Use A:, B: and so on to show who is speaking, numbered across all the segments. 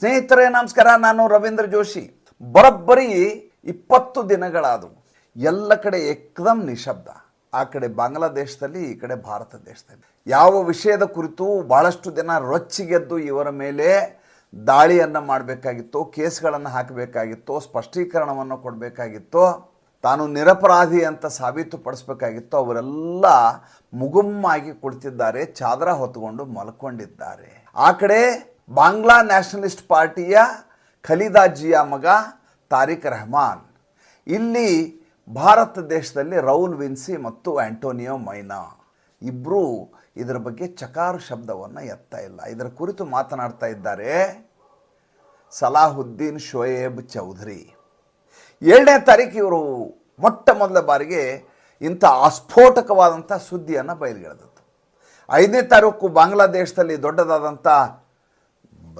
A: ಸ್ನೇಹಿತರೇ, ನಮಸ್ಕಾರ. ನಾನು ರವೀಂದ್ರ ಜೋಶಿ. ಬರಬ್ಬರಿ ಇಪ್ಪತ್ತು ದಿನಗಳಾದವು. ಎಲ್ಲ ಕಡೆ ಏಕದಮ್ ನಿಶಬ್ದ. ಆ ಕಡೆ ಬಾಂಗ್ಲಾದೇಶದಲ್ಲಿ, ಈ ಕಡೆ ಭಾರತ ದೇಶದಲ್ಲಿ. ಯಾವ ವಿಷಯದ ಕುರಿತು ಬಹಳಷ್ಟು ದಿನ ರೊಚ್ಚಿಗೆದ್ದು ಇವರ ಮೇಲೆ ದಾಳಿಯನ್ನು ಮಾಡಬೇಕಾಗಿತ್ತು, ಕೇಸ್ಗಳನ್ನು ಹಾಕಬೇಕಾಗಿತ್ತು, ಸ್ಪಷ್ಟೀಕರಣವನ್ನು ಕೊಡಬೇಕಾಗಿತ್ತು, ತಾನು ನಿರಪರಾಧಿ ಅಂತ ಸಾಬೀತುಪಡಿಸ್ಬೇಕಾಗಿತ್ತು ಅವರೆಲ್ಲ ಮುಗುಮ್ಮಾಗಿ ಕುಳಿತಿದ್ದಾರೆ, ಚಾದರ ಹೊತ್ತುಕೊಂಡು ಮಲ್ಕೊಂಡಿದ್ದಾರೆ. ಆ ಕಡೆ ಬಾಂಗ್ಲಾ ನ್ಯಾಷನಲಿಸ್ಟ್ ಪಾರ್ಟಿಯ ಖಲೀದಾಜಿಯ ಮಗ ತಾರಿಕ್ ರೆಹಮಾನ್. ಇಲ್ಲಿ ಭಾರತ ದೇಶದಲ್ಲಿ ರೌಲ್ ವಿನ್ಸಿ ಮತ್ತು ಆಂಟೋನಿಯೋ ಮೈನಾ ಇಬ್ಬರು ಇದರ ಬಗ್ಗೆ ಚಕಾರು ಶಬ್ದವನ್ನು ಎತ್ತಾ ಇಲ್ಲ. ಇದರ ಕುರಿತು ಮಾತನಾಡ್ತಾ ಇದ್ದಾರೆ ಸಲಾಹುದ್ದೀನ್ ಶೋಯೇಬ್ ಚೌಧರಿ. ಏಳನೇ ತಾರೀಕು ಇವರು ಮೊಟ್ಟ ಮೊದಲ ಬಾರಿಗೆ ಇಂಥ ಅಸ್ಫೋಟಕವಾದಂಥ ಸುದ್ದಿಯನ್ನು ಬಯలుಗೆಳೆದದ್ದು ಐದನೇ ತಾರೀಕು ಬಾಂಗ್ಲಾದೇಶದಲ್ಲಿ ದೊಡ್ಡದಾದಂಥ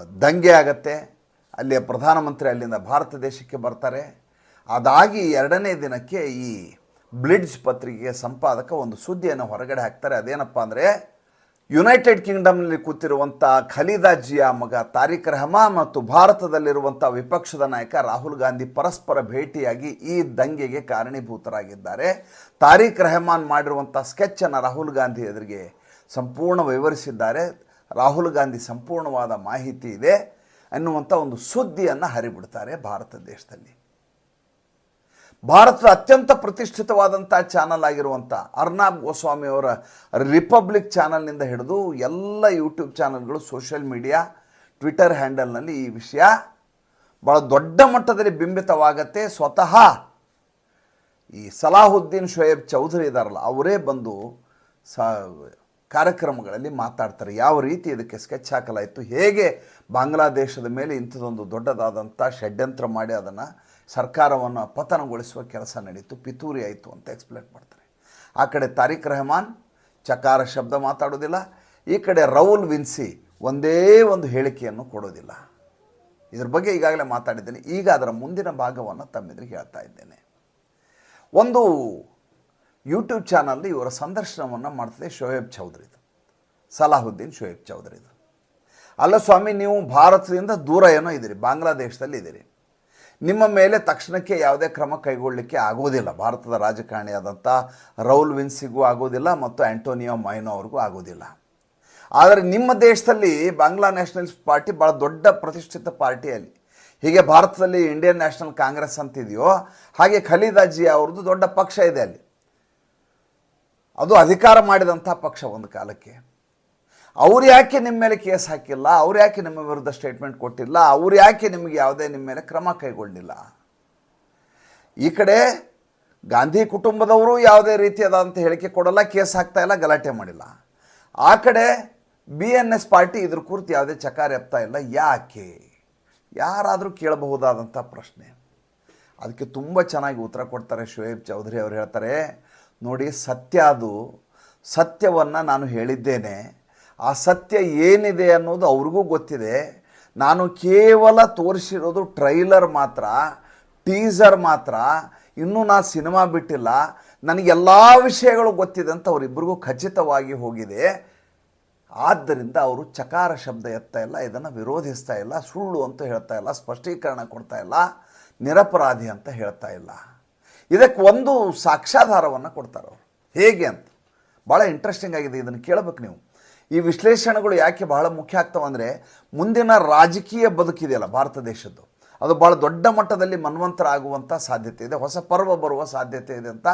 A: ದಂಗೆ ಆಗತ್ತೆ. ಅಲ್ಲಿಯ ಪ್ರಧಾನಮಂತ್ರಿ ಅಲ್ಲಿಂದ ಭಾರತ ದೇಶಕ್ಕೆ ಬರ್ತಾರೆ. ಅದಾಗಿ ಎರಡನೇ ದಿನಕ್ಕೆ ಈ ಬ್ಲಿಡ್ಜ್ ಪತ್ರಿಕೆಯ ಸಂಪಾದಕ ಒಂದು ಸುದ್ದಿಯನ್ನು ಹೊರಗಡೆ ಹಾಕ್ತಾರೆ. ಅದೇನಪ್ಪ ಅಂದರೆ, ಯುನೈಟೆಡ್ ಕಿಂಗ್ಡಮ್ನಲ್ಲಿ ಕೂತಿರುವಂಥ ಖಲೀದಾಜಿಯ ಮಗ ತಾರಿಕ್ ರೆಹಮಾನ್ ಮತ್ತು ಭಾರತದಲ್ಲಿರುವಂಥ ವಿಪಕ್ಷದ ನಾಯಕ ರಾಹುಲ್ ಗಾಂಧಿ ಪರಸ್ಪರ ಭೇಟಿಯಾಗಿ ಈ ದಂಗೆಗೆ ಕಾರಣೀಭೂತರಾಗಿದ್ದಾರೆ. ತಾರಿಕ್ ರೆಹಮಾನ್ ಮಾಡಿರುವಂಥ ಸ್ಕೆಚ್ಚನ್ನು ರಾಹುಲ್ ಗಾಂಧಿ ಎದುರಿಗೆ ಸಂಪೂರ್ಣ ವಿವರಿಸಿದ್ದಾರೆ. ರಾಹುಲ್ ಗಾಂಧಿ ಸಂಪೂರ್ಣವಾದ ಮಾಹಿತಿ ಇದೆ ಅನ್ನುವಂಥ ಒಂದು ಸುದ್ದಿಯನ್ನು ಹರಿಬಿಡ್ತಾರೆ ಭಾರತ ದೇಶದಲ್ಲಿ. ಭಾರತದ ಅತ್ಯಂತ ಪ್ರತಿಷ್ಠಿತವಾದಂಥ ಚಾನಲ್ ಆಗಿರುವಂಥ ಅರ್ನಾಬ್ ಗೋಸ್ವಾಮಿ ಅವರ ರಿಪಬ್ಲಿಕ್ ಚಾನಲ್ನಿಂದ ಹಿಡಿದು ಎಲ್ಲ ಯೂಟ್ಯೂಬ್ ಚಾನಲ್ಗಳು, ಸೋಷಿಯಲ್ ಮೀಡಿಯಾ, ಟ್ವಿಟರ್ ಹ್ಯಾಂಡಲ್ನಲ್ಲಿ ಈ ವಿಷಯ ಭಾಳ ದೊಡ್ಡ ಮಟ್ಟದಲ್ಲಿ ಬಿಂಬಿತವಾಗತ್ತೆ. ಸ್ವತಃ ಈ ಸಲಾಹುದ್ದೀನ್ ಶೋಯಬ್ ಚೌಧರಿ ಇದಾರಲ್ಲ, ಅವರೇ ಬಂದು ಸ ಕಾರ್ಯಕ್ರಮಗಳಲ್ಲಿ ಮಾತಾಡ್ತಾರೆ. ಯಾವ ರೀತಿ ಇದಕ್ಕೆ ಸ್ಕೆಚ್ ಹಾಕಲಾಯಿತು? ಹೇಗೆ ಬಾಂಗ್ಲಾದೇಶದ ಮೇಲೆ ಇಂಥದ್ದೊಂದು ದೊಡ್ಡದಾದಂಥ ಷಡ್ಯಂತ್ರ ಮಾಡಿ ಅದನ್ನು ಸರ್ಕಾರವನ್ನು ಪತನಗೊಳಿಸುವ ಕೆಲಸ ನಡೀತು. ಪಿತೂರಿ ಆಯಿತು ಅಂತ ಎಕ್ಸ್ಪ್ಲೇನ್ ಮಾಡ್ತಾರೆ. ಆ ಕಡೆ ತಾರಿಕ್ ರೆಹಮಾನ್ ಚಕಾರ ಶಬ್ದ ಮಾತಾಡೋದಿಲ್ಲ. ಈ ಕಡೆ ರೌಲ್ ವಿನ್ಸಿ ಒಂದೇ ಒಂದು ಹೇಳಿಕೆಯನ್ನು ಕೊಡೋದಿಲ್ಲ. ಇದ್ರ ಬಗ್ಗೆ ಈಗಾಗಲೇ ಮಾತಾಡಿದ್ದೇನೆ. ಈಗ ಅದರ ಮುಂದಿನ ಭಾಗವನ್ನು ತಮ್ಮೆದುರಿಗೆ ಹೇಳ್ತಾ ಇದ್ದೇನೆ. ಒಂದು ಯೂಟ್ಯೂಬ್ ಚಾನಲ್ ಇವರ ಸಂದರ್ಶನವನ್ನು ಮಾಡ್ತದೆ ಶೋಯಬ್ ಚೌಧರಿದು ಸಲಾಹುದ್ದೀನ್ ಶೋಯಬ್ ಚೌಧರಿದು ಅಲ್ಲ ಸ್ವಾಮಿ, ನೀವು ಭಾರತದಿಂದ ದೂರ ಏನೋ ಇದ್ದೀರಿ, ಬಾಂಗ್ಲಾದೇಶದಲ್ಲಿ ಇದ್ದೀರಿ. ನಿಮ್ಮ ಮೇಲೆ ತಕ್ಷಣಕ್ಕೆ ಯಾವುದೇ ಕ್ರಮ ಕೈಗೊಳ್ಳಲಿಕ್ಕೆ ಆಗೋದಿಲ್ಲ. ಭಾರತದ ರಾಜಕಾರಣಿಯಾದಂಥ ರೌಲ್ ವಿನ್ಸಿಗೂ ಆಗೋದಿಲ್ಲ ಮತ್ತು ಆ್ಯಂಟೋನಿಯೋ ಮೈನೋ ಅವ್ರಿಗೂ ಆಗೋದಿಲ್ಲ. ಆದರೆ ನಿಮ್ಮ ದೇಶದಲ್ಲಿ ಬಾಂಗ್ಲಾ ನ್ಯಾಷನಲ್ಸ್ ಪಾರ್ಟಿ ಭಾಳ ದೊಡ್ಡ ಪ್ರತಿಷ್ಠಿತ ಪಾರ್ಟಿಯಲ್ಲಿ ಹೀಗೆ ಭಾರತದಲ್ಲಿ ಇಂಡಿಯನ್ ನ್ಯಾಷನಲ್ ಕಾಂಗ್ರೆಸ್ ಅಂತಿದೆಯೋ, ಹಾಗೆ ಖಲೀದಾಜಿ ಅವ್ರದ್ದು ದೊಡ್ಡ ಪಕ್ಷ ಇದೆ ಅಲ್ಲಿ. ಅದು ಅಧಿಕಾರ ಮಾಡಿದಂಥ ಪಕ್ಷ ಒಂದು ಕಾಲಕ್ಕೆ. ಅವ್ರು ಯಾಕೆ ನಿಮ್ಮ ಮೇಲೆ ಕೇಸ್ ಹಾಕಿಲ್ಲ? ಅವ್ರು ಯಾಕೆ ನಿಮ್ಮ ವಿರುದ್ಧ ಸ್ಟೇಟ್ಮೆಂಟ್ ಕೊಟ್ಟಿಲ್ಲ? ಅವ್ರು ಯಾಕೆ ನಿಮಗೆ ಯಾವುದೇ ನಿಮ್ಮ ಮೇಲೆ ಕ್ರಮ ಕೈಗೊಂಡಿಲ್ಲ ಈ ಕಡೆ ಗಾಂಧಿ ಕುಟುಂಬದವರು ಯಾವುದೇ ರೀತಿಯಾದಂಥ ಹೇಳಿಕೆ ಕೊಡಲ್ಲ, ಕೇಸ್ ಹಾಕ್ತಾ ಇಲ್ಲ, ಗಲಾಟೆ ಮಾಡಿಲ್ಲ. ಆ ಕಡೆ ಬಿ ಎನ್ ಎಸ್ ಪಾರ್ಟಿ ಇದ್ರ ಕುರಿತು ಯಾವುದೇ ಚಕಾರ ಎಪ್ತಾ ಇಲ್ಲ? ಯಾಕೆ? ಯಾರಾದರೂ ಕೇಳಬಹುದಾದಂಥ ಪ್ರಶ್ನೆ. ಅದಕ್ಕೆ ತುಂಬ ಚೆನ್ನಾಗಿ ಉತ್ತರ ಕೊಡ್ತಾರೆ ಶೋಯಬ್ ಚೌಧರಿ ಅವರು ಹೇಳ್ತಾರೆ ನೋಡಿ, ಸತ್ಯ ಅದು. ಸತ್ಯವನ್ನು ನಾನು ಹೇಳಿದ್ದೇನೆ. ಆ ಸತ್ಯ ಏನಿದೆ ಅನ್ನೋದು ಅವ್ರಿಗೂ ಗೊತ್ತಿದೆ. ನಾನು ಕೇವಲ ತೋರಿಸಿರೋದು ಟ್ರೈಲರ್ ಮಾತ್ರ, ಟೀಸರ್ ಮಾತ್ರ. ಇನ್ನೂ ನಾನು ಸಿನಿಮಾ ಬಿಟ್ಟಿಲ್ಲ. ನನಗೆಲ್ಲ ವಿಷಯಗಳು ಗೊತ್ತಿದೆ ಅಂತ ಅವರಿಬ್ಬರಿಗೂ ಖಚಿತವಾಗಿ ಹೋಗಿದೆ. ಆದ್ದರಿಂದ ಅವರು ಚಕಾರ ಶಬ್ದ ಎತ್ತಾ ಇಲ್ಲ, ಇದನ್ನು ವಿರೋಧಿಸ್ತಾ ಇಲ್ಲ, ಸುಳ್ಳು ಅಂತ ಹೇಳ್ತಾ ಇಲ್ಲ, ಸ್ಪಷ್ಟೀಕರಣ ಕೊಡ್ತಾ ಇಲ್ಲ, ನಿರಪರಾಧಿ ಅಂತ ಹೇಳ್ತಾ ಇಲ್ಲ. ಇದಕ್ಕೆ ಒಂದು ಸಾಕ್ಷಾಧಾರವನ್ನು ಕೊಡ್ತಾರೆ ಅವರು. ಹೇಗೆ ಅಂತ. ಭಾಳ ಇಂಟ್ರೆಸ್ಟಿಂಗ್ ಆಗಿದೆ ಇದನ್ನು ಕೇಳಬೇಕು ನೀವು. ಈ ವಿಶ್ಲೇಷಣೆಗಳು ಯಾಕೆ ಬಹಳ ಮುಖ್ಯ ಆಗ್ತವೆ ಅಂದರೆ ಮುಂದಿನ ರಾಜಕೀಯ ಬದುಕಿದೆಯಲ್ಲ ಭಾರತ ದೇಶದ್ದು. ಅದು ಭಾಳ ದೊಡ್ಡ ಮಟ್ಟದಲ್ಲಿ ಮನ್ವಂತರ ಆಗುವಂಥ ಸಾಧ್ಯತೆ ಇದೆ. ಹೊಸ ಪರ್ವ ಬರುವ ಸಾಧ್ಯತೆ ಇದೆ ಅಂತ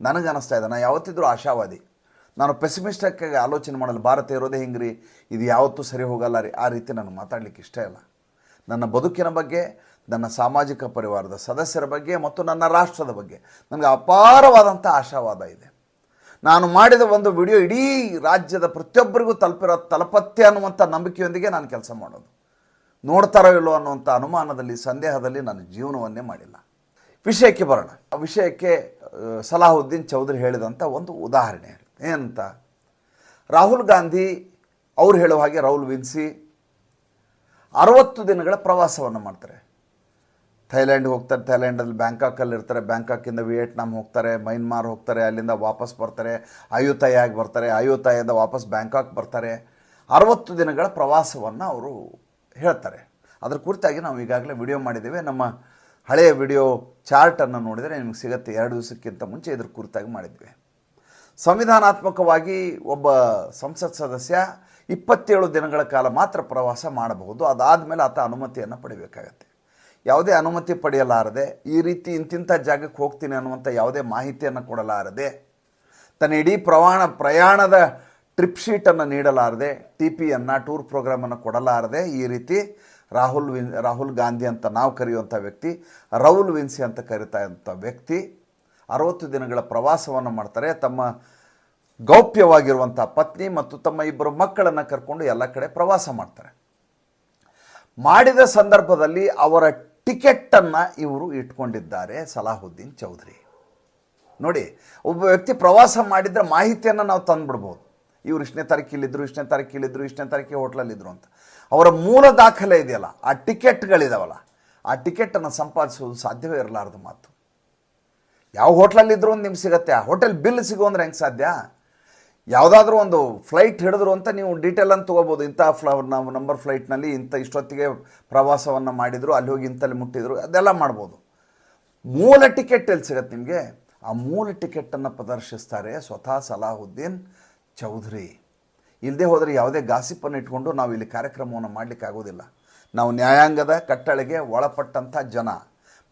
A: ನನಗನ್ನಿಸ್ತಾ ಇದೆ. ನಾನು ಯಾವತ್ತಿದ್ರೂ ಆಶಾವಾದಿ. ನಾನು ಪೆಸಿಮಿಸ್ಟಕ್ಕಾಗಿ ಆಲೋಚನೆ ಮಾಡಲ್ಲ. ಭಾರತ ಇರೋದೇ ಹಿಂಗ್ರಿ? ಇದು ಯಾವತ್ತೂ ಸರಿ ಹೋಗಲ್ಲ ರೀ. ಆ ರೀತಿ ನನಗೆ ಮಾತಾಡಲಿಕ್ಕೆ ಇಷ್ಟ ಇಲ್ಲ. ನನ್ನ ಬದುಕಿನ ಬಗ್ಗೆ ನನ್ನ ಸಾಮಾಜಿಕ ಪರಿವಾರದ ಸದಸ್ಯರ ಬಗ್ಗೆ ಮತ್ತು ನನ್ನ ರಾಷ್ಟ್ರದ ಬಗ್ಗೆ ನನಗೆ ಅಪಾರವಾದಂಥ ಆಶಾವಾದ ಇದೆ. ನಾನು ಮಾಡಿದ ಒಂದು ವಿಡಿಯೋ ಇಡೀ ರಾಜ್ಯದ ಪ್ರತಿಯೊಬ್ಬರಿಗೂ ತಲುಪಿರೋ ತಲಪತ್ತೆ ಅನ್ನುವಂಥ ನಂಬಿಕೆಯೊಂದಿಗೆ ನಾನು ಕೆಲಸ ಮಾಡೋದು. ನೋಡ್ತಾರೋ ಇಲ್ಲೋ ಅನ್ನುವಂಥ ಅನುಮಾನದಲ್ಲಿ, ಸಂದೇಹದಲ್ಲಿ ನಾನು ಜೀವನವನ್ನೇ ಮಾಡಿಲ್ಲ. ವಿಷಯಕ್ಕೆ ಬರೋಣ. ಆ ವಿಷಯಕ್ಕೆ ಸಲಾಹುದ್ದೀನ್ ಚೌಧರಿ ಹೇಳಿದಂಥ ಒಂದು ಉದಾಹರಣೆ ಏನಂತ? ರಾಹುಲ್ ಗಾಂಧಿ ಅವ್ರು ಹೇಳುವ ಹಾಗೆ ರಾಹುಲ್ ವಿನ್ಸಿ ಅರವತ್ತು ದಿನಗಳ ಪ್ರವಾಸವನ್ನು ಮಾಡ್ತಾರೆ. ಥೈಲ್ಯಾಂಡ್ಗೆ ಹೋಗ್ತಾರೆ, ಥೈಲ್ಯಾಂಡಲ್ಲಿ ಬ್ಯಾಂಕಾಕಲ್ಲಿ ಇರ್ತಾರೆ, ಬ್ಯಾಂಕಾಕಿಂದ ವಿಯೆಟ್ನಾಮ್ ಹೋಗ್ತಾರೆ ಮೈನ್ಮಾರ್ ಹೋಗ್ತಾರೆ, ಅಲ್ಲಿಂದ ವಾಪಸ್ ಬರ್ತಾರೆ ಅಯೋತಾಯಾಗಿ ಬರ್ತಾರೆ ಅಯೋತಾಯಿಂದ ವಾಪಸ್ ಬ್ಯಾಂಕಾಕ್ ಬರ್ತಾರೆ. ಅರವತ್ತು ದಿನಗಳ ಪ್ರವಾಸವನ್ನು ಅವರು ಹೇಳ್ತಾರೆ. ಅದ್ರ ಕುರಿತಾಗಿ ನಾವು ಈಗಾಗಲೇ ವಿಡಿಯೋ ಮಾಡಿದ್ದೇವೆ. ನಮ್ಮ ಹಳೆಯ ವಿಡಿಯೋ ಚಾರ್ಟನ್ನು ನೋಡಿದರೆ ನಿಮಗೆ ಸಿಗುತ್ತೆ ಎರಡು ದಿವಸಕ್ಕಿಂತ ಮುಂಚೆ ಇದ್ರ ಕುರಿತಾಗಿ ಮಾಡಿದ್ವಿ. ಸಂವಿಧಾನಾತ್ಮಕವಾಗಿ ಒಬ್ಬ ಸಂಸತ್ ಸದಸ್ಯ ಇಪ್ಪತ್ತೇಳು ದಿನಗಳ ಕಾಲ ಮಾತ್ರ ಪ್ರವಾಸ ಮಾಡಬಹುದು. ಅದಾದಮೇಲೆ ಆತ ಅನುಮತಿಯನ್ನು ಪಡಿಬೇಕಾಗತ್ತೆ. ಯಾವುದೇ ಅನುಮತಿ ಪಡೆಯಲಾರದೆ ಈ ರೀತಿ ಇಂತಿಂಥ ಜಾಗಕ್ಕೆ ಹೋಗ್ತೀನಿ ಅನ್ನುವಂಥ ಯಾವುದೇ ಮಾಹಿತಿಯನ್ನು ಕೊಡಲಾರದೆ ತನ್ನ ಇಡೀ ಪ್ರವಾಣ ಪ್ರಯಾಣದ ಟ್ರಿಪ್ ಶೀಟನ್ನು ನೀಡಲಾರದೆ ಟಿ ಪಿಯನ್ನು ಟೂರ್ ಪ್ರೋಗ್ರಾಮನ್ನು ಕೊಡಲಾರದೆ ಈ ರೀತಿ ರಾಹುಲ್ ವಿನ್, ರಾಹುಲ್ ಗಾಂಧಿ ಅಂತ ನಾವು ಕರೆಯುವಂಥ ವ್ಯಕ್ತಿ ರೌಲ್ ವಿನ್ಸಿ ಅಂತ ಕರೀತಾ ಇರುವಂಥ ವ್ಯಕ್ತಿ ಅರವತ್ತು ದಿನಗಳ ಪ್ರವಾಸವನ್ನು ಮಾಡ್ತಾರೆ. ತಮ್ಮ ಗೌಪ್ಯವಾಗಿರುವಂಥ ಪತ್ನಿ ಮತ್ತು ತಮ್ಮ ಇಬ್ಬರು ಮಕ್ಕಳನ್ನು ಕರ್ಕೊಂಡು ಎಲ್ಲ ಕಡೆ ಪ್ರವಾಸ ಮಾಡ್ತಾರೆ. ಮಾಡಿದ ಸಂದರ್ಭದಲ್ಲಿ ಅವರ ಟಿಕೆಟನ್ನು ಇವರು ಇಟ್ಕೊಂಡಿದ್ದಾರೆ ಸಲಾಹುದ್ದೀನ್ ಚೌಧರಿ. ನೋಡಿ, ಒಬ್ಬ ವ್ಯಕ್ತಿ ಪ್ರವಾಸ ಮಾಡಿದರೆ ಮಾಹಿತಿಯನ್ನು ನಾವು ತಂದುಬಿಡ್ಬೋದು. ಇವರು ಇಷ್ಟನೇ ತಾರೀಕಿಲ್ಲಿದ್ದರು ಇಷ್ಟನೇ ತಾರೀಕಿಲ್ಲಿದ್ದರು ಇಷ್ಟನೇ ತಾರೀಕಿಗೆ ಹೋಟ್ಲಲ್ಲಿದ್ದರು ಅಂತ. ಅವರ ಮೂಲ ದಾಖಲೆ ಇದೆಯಲ್ಲ, ಆ ಟಿಕೆಟ್ಗಳಿದಾವಲ್ಲ, ಆ ಟಿಕೆಟನ್ನು ಸಂಪಾದಿಸೋದು ಸಾಧ್ಯವೇ ಇರಲಾರ್ದು ಮಾತು. ಯಾವ ಹೋಟ್ಲಲ್ಲಿದ್ದರೂ ಒಂದು ನಿಮ್ಗೆ ಸಿಗುತ್ತೆ, ಆ ಹೋಟೆಲ್ ಬಿಲ್ ಸಿಗೋ ಅಂದರೆ ಹೆಂಗೆ ಸಾಧ್ಯ? ಯಾವುದಾದ್ರೂ ಒಂದು ಫ್ಲೈಟ್ ಹಿಡಿದ್ರು ಅಂತ ನೀವು ಡೀಟೇಲ್ ಅಂತ ತೊಗೋಬೋದು. ಇಂಥ ಫ್ಲ ನಾವು ನಂಬರ್ ಫ್ಲೈಟ್ನಲ್ಲಿ ಇಂಥ ಇಷ್ಟೊತ್ತಿಗೆ ಪ್ರವಾಸವನ್ನು ಮಾಡಿದರು, ಅಲ್ಲಿ ಹೋಗಿ ಇಂಥಲ್ಲಿ ಮುಟ್ಟಿದ್ರು, ಅದೆಲ್ಲ ಮಾಡ್ಬೋದು. ಮೂಲ ಟಿಕೆಟ್ ಎಲ್ಲಿ ಸಿಗತ್ತೆ ನಿಮಗೆ? ಆ ಮೂಲ ಟಿಕೆಟನ್ನು ಪ್ರದರ್ಶಿಸ್ತಾರೆ ಸ್ವತಃ ಸಲಾಹುದ್ದೀನ್ ಚೌಧರಿ. ಇಲ್ಲದೆ ಹೋದರೆ ಯಾವುದೇ ಗಾಸಿಪ್ಪನ್ನು ಇಟ್ಕೊಂಡು ನಾವು ಇಲ್ಲಿ ಕಾರ್ಯಕ್ರಮವನ್ನು ಮಾಡಲಿಕ್ಕೆ ಆಗೋದಿಲ್ಲ. ನಾವು ನ್ಯಾಯಾಂಗದ ಕಟ್ಟಳೆಗೆ ಒಳಪಟ್ಟಂಥ ಜನ.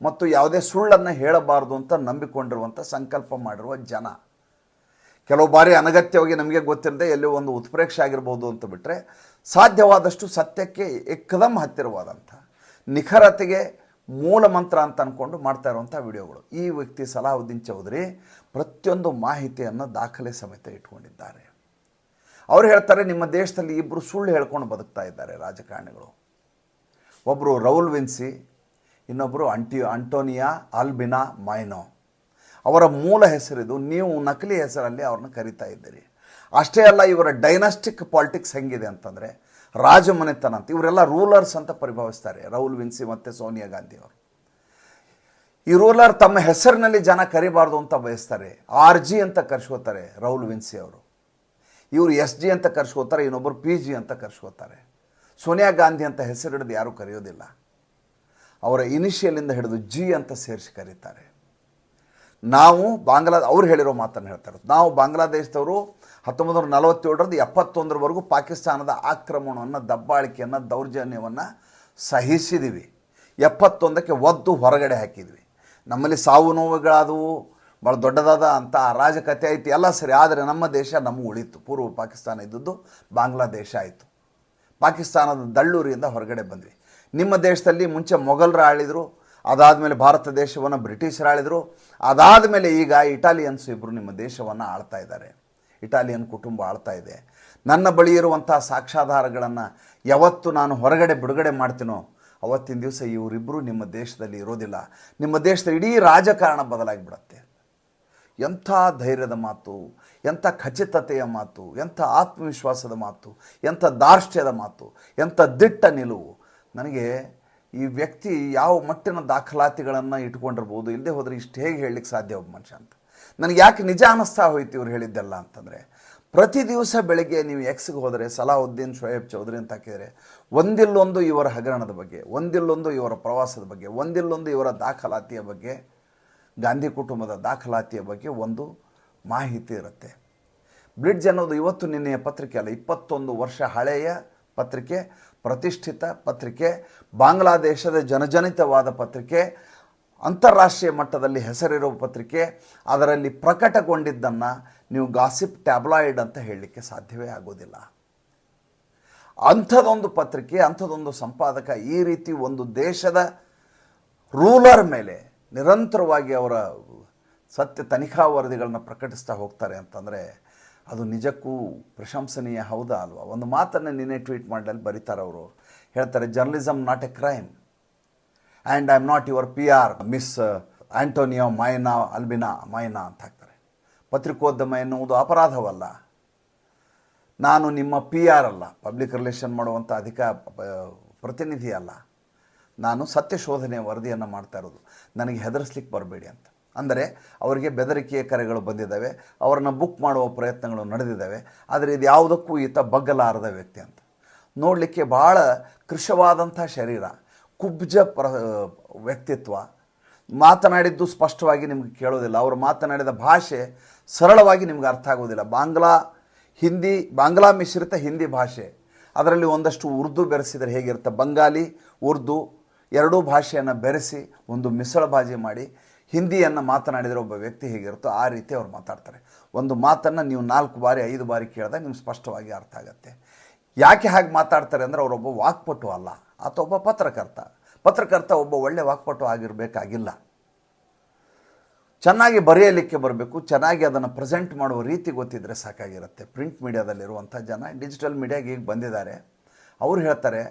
A: ಮತ್ತು ಯಾವುದೇ ಸುಳ್ಳನ್ನು ಹೇಳಬಾರ್ದು ಅಂತ ನಂಬಿಕೊಂಡಿರುವಂಥ ಸಂಕಲ್ಪ ಮಾಡಿರುವ ಜನ. ಕೆಲವು ಬಾರಿ ಅನಗತ್ಯವಾಗಿ ನಮಗೆ ಗೊತ್ತಿರದೆ ಎಲ್ಲೋ ಒಂದು ಉತ್ಪ್ರೇಕ್ಷೆ ಆಗಿರ್ಬೋದು ಅಂತ ಬಿಟ್ಟರೆ ಸಾಧ್ಯವಾದಷ್ಟು ಸತ್ಯಕ್ಕೆ ಎಕ್ಕದಮ್ ಹತ್ತಿರವಾದಂಥ ನಿಖರತೆಗೆ ಮೂಲ ಮಂತ್ರ ಅಂತ ಅಂದ್ಕೊಂಡು ಮಾಡ್ತಾ ಇರುವಂಥ ವಿಡಿಯೋಗಳು. ಈ ವ್ಯಕ್ತಿ ಸಲಾಹುದ್ದೀನ್ ಚೌಧರಿ ಪ್ರತಿಯೊಂದು ಮಾಹಿತಿಯನ್ನು ದಾಖಲೆ ಸಮೇತ ಇಟ್ಕೊಂಡಿದ್ದಾರೆ. ಅವ್ರು ಹೇಳ್ತಾರೆ, ನಿಮ್ಮ ದೇಶದಲ್ಲಿ ಇಬ್ಬರು ಸುಳ್ಳು ಹೇಳ್ಕೊಂಡು ಬದುಕ್ತಾ ಇದ್ದಾರೆ ರಾಜಕಾರಣಿಗಳು. ಒಬ್ಬರು ರೌಲ್ ವಿನ್ಸಿ ಇನ್ನೊಬ್ಬರು ಅಂಟಿ, ಅಂಟೋನಿಯಾ ಆಲ್ಬಿನಾ ಮೈನೋ. ಅವರ ಮೂಲ ಹೆಸರಿದು ನೀವು ನಕಲಿ ಹೆಸರಲ್ಲಿ ಅವ್ರನ್ನ ಕರಿತಾ ಇದ್ದೀರಿ. ಅಷ್ಟೇ ಅಲ್ಲ, ಇವರ ಡೈನಾಸ್ಟಿಕ್ ಪಾಲಿಟಿಕ್ಸ್ ಹೆಂಗಿದೆ ಅಂತಂದರೆ ರಾಜಮನೆತನ ಅಂತ, ಇವರೆಲ್ಲ ರೂಲರ್ಸ್ ಅಂತ ಪರಿಭಾವಿಸ್ತಾರೆ, ರಾಹುಲ್ ವಿನ್ಸಿ ಮತ್ತು ಸೋನಿಯಾ ಗಾಂಧಿ ಅವರು. ಈ ರೂಲರ್ ತಮ್ಮ ಹೆಸರಿನಲ್ಲಿ ಜನ ಕರಿಬಾರ್ದು ಅಂತ ಬಯಸ್ತಾರೆ, ಆರ್ ಜಿ ಅಂತ ಕರ್ಸ್ಕೋತಾರೆ ರಾಹುಲ್ ವಿನ್ಸಿ ಅವರು. ಇವರು ಎಸ್ ಜಿ ಅಂತ ಕರ್ಸ್ಕೋತಾರೆ ಇನ್ನೊಬ್ಬರು ಪಿ ಜಿ ಅಂತ ಕರ್ಸ್ಕೋತಾರೆ. ಸೋನಿಯಾ ಗಾಂಧಿ ಅಂತ ಹೆಸರು ಹಿಡಿದು ಯಾರೂ ಕರೆಯೋದಿಲ್ಲ. ಅವರ ಇನಿಷಿಯಲಿಂದ ಹಿಡಿದು ಜಿ ಅಂತ ಸೇರಿಸಿ ಕರೀತಾರೆ. ನಾವು ಬಾಂಗ್ಲಾ, ಅವ್ರು ಹೇಳಿರೋ ಮಾತನ್ನು ಹೇಳ್ತಾರೆ ನಾವು ಬಾಂಗ್ಲಾದೇಶದವರು ಹತ್ತೊಂಬತ್ತು ನೂರ ನಲವತ್ತೇಳರಿಂದ ಎಪ್ಪತ್ತೊಂದರವರೆಗೂ ಪಾಕಿಸ್ತಾನದ ಆಕ್ರಮಣವನ್ನು, ದಬ್ಬಾಳಿಕೆಯನ್ನು, ದೌರ್ಜನ್ಯವನ್ನು ಸಹಿಸಿದ್ದೀವಿ ಎಪ್ಪತ್ತೊಂದಕ್ಕೆ ಒದ್ದು ಹೊರಗಡೆ ಹಾಕಿದ್ವಿ. ನಮ್ಮಲ್ಲಿ ಸಾವು ನೋವುಗಳಾದವು ಭಾಳ ದೊಡ್ಡದಾದ ಅಂತ ರಾಜಕತೆ ಆಯಿತು ಎಲ್ಲ ಸರಿ, ಆದರೆ ನಮ್ಮ ದೇಶ ನಮಗೆ ಉಳಿತು. ಪೂರ್ವ ಪಾಕಿಸ್ತಾನ ಇದ್ದದ್ದು ಬಾಂಗ್ಲಾದೇಶ ಆಯಿತು. ಪಾಕಿಸ್ತಾನದ ದಳ್ಳೂರಿಯಿಂದ ಹೊರಗಡೆ ಬಂದ್ವಿ. ನಿಮ್ಮ ದೇಶದಲ್ಲಿ ಮುಂಚೆ ಮೊಘಲರು ಆಳಿದರು ಅದಾದಮೇಲೆ ಭಾರತ ದೇಶವನ್ನು ಬ್ರಿಟಿಷರು ಆಳಿದರು ಅದಾದ ಮೇಲೆ ಈಗ ಇಟಾಲಿಯನ್ಸ್ ಇಬ್ಬರು ನಿಮ್ಮ ದೇಶವನ್ನು ಆಳ್ತಾ ಇದ್ದಾರೆ. ಇಟಾಲಿಯನ್ ಕುಟುಂಬ ಆಳ್ತಾ ಇದೆ. ನನ್ನ ಬಳಿ ಇರುವಂಥ ಸಾಕ್ಷ್ಯಾಧಾರಗಳನ್ನು ಯಾವತ್ತು ನಾನು ಹೊರಗಡೆ ಬಿಡುಗಡೆ ಮಾಡ್ತೀನೋ, ಅವತ್ತಿನ ದಿವಸ ಇವರಿಬ್ಬರು ನಿಮ್ಮ ದೇಶದಲ್ಲಿ ಇರೋದಿಲ್ಲ. ನಿಮ್ಮ ದೇಶದ ಇಡೀ ರಾಜಕಾರಣ ಬದಲಾಗಿಬಿಡತ್ತೆ. ಎಂಥ ಧೈರ್ಯದ ಮಾತು, ಎಂಥ ಖಚಿತತೆಯ ಮಾತು, ಎಂಥ ಆತ್ಮವಿಶ್ವಾಸದ ಮಾತು, ಎಂಥ ದಾರ್ಷ್ಟ್ಯದ ಮಾತು, ಎಂಥ ದಿಟ್ಟ ನಿಲುವು. ನನಗೆ ಈ ವ್ಯಕ್ತಿ ಯಾವ ಮಟ್ಟಿನ ದಾಖಲಾತಿಗಳನ್ನು ಇಟ್ಕೊಂಡಿರ್ಬೋದು ಇಲ್ಲದೆ ಹೋದರೆ ಇಷ್ಟು ಹೇಗೆ ಹೇಳಲಿಕ್ಕೆ ಸಾಧ್ಯ ಒಬ್ಬ ಮನುಷ್ಯ ಅಂತ? ನನಗೆ ಯಾಕೆ ನಿಜ ಅನ್ನಿಸ್ತಾ ಹೋಯ್ತು ಇವ್ರು ಹೇಳಿದ್ದೆಲ್ಲ ಅಂತಂದರೆ, ಪ್ರತಿ ದಿವಸ ಬೆಳಗ್ಗೆ ನೀವು ಎಕ್ಸ್ಗೆ ಹೋದರೆ ಸಲಾಹುದ್ದೀನ್ ಶೋಯಬ್ ಚೌಧರಿ ಅಂತ ಹಾಕಿದರೆ ಒಂದಿಲ್ಲೊಂದು ಇವರ ಹಗರಣದ ಬಗ್ಗೆ, ಒಂದಿಲ್ಲೊಂದು ಇವರ ಪ್ರವಾಸದ ಬಗ್ಗೆ, ಒಂದಿಲ್ಲೊಂದು ಇವರ ದಾಖಲಾತಿಯ ಬಗ್ಗೆ, ಗಾಂಧಿ ಕುಟುಂಬದ ದಾಖಲಾತಿಯ ಬಗ್ಗೆ ಒಂದು ಮಾಹಿತಿ ಇರುತ್ತೆ. ಬ್ರಿಡ್ಜ್ ಅನ್ನೋದು ಇವತ್ತು ನಿನ್ನೆಯ ಪತ್ರಿಕೆ ಅಲ್ಲ, ಇಪ್ಪತ್ತೊಂದು ವರ್ಷ ಹಳೆಯ ಪತ್ರಿಕೆ ಪ್ರತಿಷ್ಠಿತ ಪತ್ರಿಕೆ, ಬಾಂಗ್ಲಾದೇಶದ ಜನಜನಿತವಾದ ಪತ್ರಿಕೆ, ಅಂತಾರಾಷ್ಟ್ರೀಯ ಮಟ್ಟದಲ್ಲಿ ಹೆಸರಿರುವ ಪತ್ರಿಕೆ, ಅದರಲ್ಲಿ ಪ್ರಕಟಗೊಂಡಿದ್ದನ್ನು ನೀವು ಗಾಸಿಪ್ ಟ್ಯಾಬ್ಲಾಯ್ಡ್ ಅಂತ ಹೇಳಲಿಕ್ಕೆ ಸಾಧ್ಯವೇ ಆಗೋದಿಲ್ಲ. ಅಂಥದೊಂದು ಪತ್ರಿಕೆ, ಅಂಥದೊಂದು ಸಂಪಾದಕ ಈ ರೀತಿ ಒಂದು ದೇಶದ ರೂಲರ್ ಮೇಲೆ ನಿರಂತರವಾಗಿ ಅವರ ಸತ್ಯ ತನಿಖಾ ವರದಿಗಳನ್ನ ಪ್ರಕಟಿಸ್ತಾ ಹೋಗ್ತಾರೆ ಅಂತಂದರೆ ಅದು ನಿಜಕ್ಕೂ ಪ್ರಶಂಸನೀಯ ಹೌದಾ ಅಲ್ವಾ? ಒಂದು ಮಾತನ್ನು ನಿನ್ನೆ ಟ್ವೀಟ್ ಮಾಡಲಿ ಬರೀತಾರೆ ಅವರು. ಹೇಳ್ತಾರೆ journalism not a crime and I am not your P R Miss Antonio Maina Albina Maina ಅಂತ ಹಾಕ್ತಾರೆ. ಪತ್ರಿಕೋದ್ಯಮ ಎನ್ನುವುದು ಅಪರಾಧವಲ್ಲ. ನಾನು ನಿಮ್ಮ ಪಿ ಆರ್ ಅಲ್ಲ. ಪಬ್ಲಿಕ್ ರಿಲೇಷನ್ ಮಾಡುವಂಥ ಅಧಿಕ ಪ್ರತಿನಿಧಿ ಅಲ್ಲ. ನಾನು ಸತ್ಯ ಶೋಧನೆಯ ವರದಿಯನ್ನು ಮಾಡ್ತಾ ಇರೋದು. ನನಗೆ ಹೆದರಿಸ್ಲಿಕ್ಕೆ ಬರಬೇಡಿ ಅಂತ. ಅಂದರೆ ಅವರಿಗೆ ಬೆದರಿಕೆಯ ಕರೆಗಳು ಬಂದಿದ್ದಾವೆ, ಅವರನ್ನು ಬುಕ್ ಮಾಡುವ ಪ್ರಯತ್ನಗಳು ನಡೆದಿದ್ದಾವೆ, ಆದರೆ ಇದು ಯಾವುದಕ್ಕೂ ಈತ ಬಗ್ಗಲಾರದ ವ್ಯಕ್ತಿ ಅಂತ. ನೋಡಲಿಕ್ಕೆ ಭಾಳ ಕೃಶವಾದಂಥ ಶರೀರ, ಕುಬ್ಜ ಪ್ರ, ವ್ಯಕ್ತಿತ್ವ. ಮಾತನಾಡಿದ್ದು ಸ್ಪಷ್ಟವಾಗಿ ನಿಮ್ಗೆ ಕೇಳೋದಿಲ್ಲ, ಅವರು ಮಾತನಾಡಿದ ಭಾಷೆ ಸರಳವಾಗಿ ನಿಮ್ಗೆ ಅರ್ಥ ಆಗೋದಿಲ್ಲ. ಬಾಂಗ್ಲಾ ಹಿಂದಿ, ಬಾಂಗ್ಲಾ ಮಿಶ್ರಿತ ಹಿಂದಿ ಭಾಷೆ. ಅದರಲ್ಲಿ ಒಂದಷ್ಟು ಉರ್ದು ಬೆರೆಸಿದರೆ ಹೇಗಿರುತ್ತೆ? ಬಂಗಾಲಿ, ಉರ್ದು, ಎರಡೂ ಭಾಷೆಯನ್ನು ಬೆರೆಸಿ ಒಂದು ಮಿಸಳಬಾಜಿ ಮಾಡಿ ಹಿಂದಿಯನ್ನು ಮಾತನಾಡಿದರೆ ಒಬ್ಬ ವ್ಯಕ್ತಿ ಹೇಗಿರುತ್ತೋ ಆ ರೀತಿ ಅವ್ರು ಮಾತಾಡ್ತಾರೆ. ಒಂದು ಮಾತನ್ನು ನೀವು ನಾಲ್ಕು ಬಾರಿ, ಐದು ಬಾರಿ ಕೇಳಿದಾಗ ನಿಮ್ಗೆ ಸ್ಪಷ್ಟವಾಗಿ ಅರ್ಥ ಆಗುತ್ತೆ. ಯಾಕೆ ಹಾಗೆ ಮಾತಾಡ್ತಾರೆ ಅಂದರೆ ಅವರೊಬ್ಬ ವಾಕ್ಪಟು ಅಲ್ಲ, ಅಥವಾ ಒಬ್ಬ ಪತ್ರಕರ್ತ. ಪತ್ರಕರ್ತ ಒಬ್ಬ ಒಳ್ಳೆ ವಾಕ್ಪಟು ಆಗಿರಬೇಕಾಗಿಲ್ಲ. ಚೆನ್ನಾಗಿ ಬರೆಯಲಿಕ್ಕೆ ಬರಬೇಕು, ಚೆನ್ನಾಗಿ ಅದನ್ನು ಪ್ರೆಸೆಂಟ್ ಮಾಡುವ ರೀತಿ ಗೊತ್ತಿದ್ದರೆ ಸಾಕಾಗಿರುತ್ತೆ. ಪ್ರಿಂಟ್ ಮೀಡಿಯಾದಲ್ಲಿರುವಂಥ ಜನ, ಡಿಜಿಟಲ್ ಮೀಡಿಯಾಗೆ ಈಗ ಬಂದಿದ್ದಾರೆ. ಅವರು ಹೇಳ್ತಾರೆ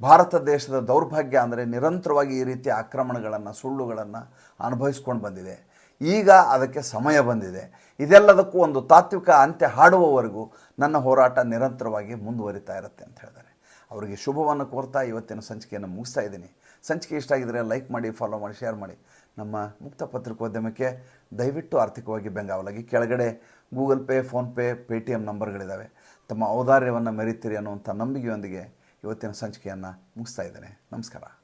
A: ಭಾರತ ದೇಶದ ದೌರ್ಭಾಗ್ಯ ಅಂದರೆ ನಿರಂತರವಾಗಿ ಈ ರೀತಿಯ ಆಕ್ರಮಣಗಳನ್ನು, ಸುಳ್ಳುಗಳನ್ನು ಅನುಭವಿಸ್ಕೊಂಡು ಬಂದಿದೆ. ಈಗ ಅದಕ್ಕೆ ಸಮಯ ಬಂದಿದೆ. ಇದೆಲ್ಲದಕ್ಕೂ ಒಂದು ತಾತ್ವಿಕ ಅಂತ್ಯ ಹಾಡುವವರೆಗೂ ನನ್ನ ಹೋರಾಟ ನಿರಂತರವಾಗಿ ಮುಂದುವರಿತಾ ಇರುತ್ತೆ ಅಂತ ಹೇಳಿದ್ದಾರೆ. ಅವರಿಗೆ ಶುಭವನ್ನು ಕೋರ್ತಾ ಇವತ್ತಿನ ಸಂಚಿಕೆಯನ್ನು ಮುಗಿಸ್ತಾ ಇದ್ದೀನಿ. ಸಂಚಿಕೆ ಇಷ್ಟ ಆಗಿದರೆ ಲೈಕ್ ಮಾಡಿ, ಫಾಲೋ ಮಾಡಿ, ಶೇರ್ ಮಾಡಿ. ನಮ್ಮ ಮುಕ್ತ ಪತ್ರಿಕೋದ್ಯಮಕ್ಕೆ ದಯವಿಟ್ಟು ಆರ್ಥಿಕವಾಗಿ ಬೆಂಗಾವಲಾಗಿ. ಕೆಳಗಡೆ Google pay PhonePe Paytm ನಂಬರ್ಗಳಿದ್ದಾವೆ ತಮ್ಮ ಔದಾರ್ಯವನ್ನು ಮೆರೀತೀರಿ ಅನ್ನುವಂಥ ನಂಬಿಕೆಯೊಂದಿಗೆ ಇವತ್ತಿನ ಸಂಚಿಕೆಯನ್ನು ಮುಗಿಸ್ತಾ ಇದ್ದೇನೆ. ನಮಸ್ಕಾರ.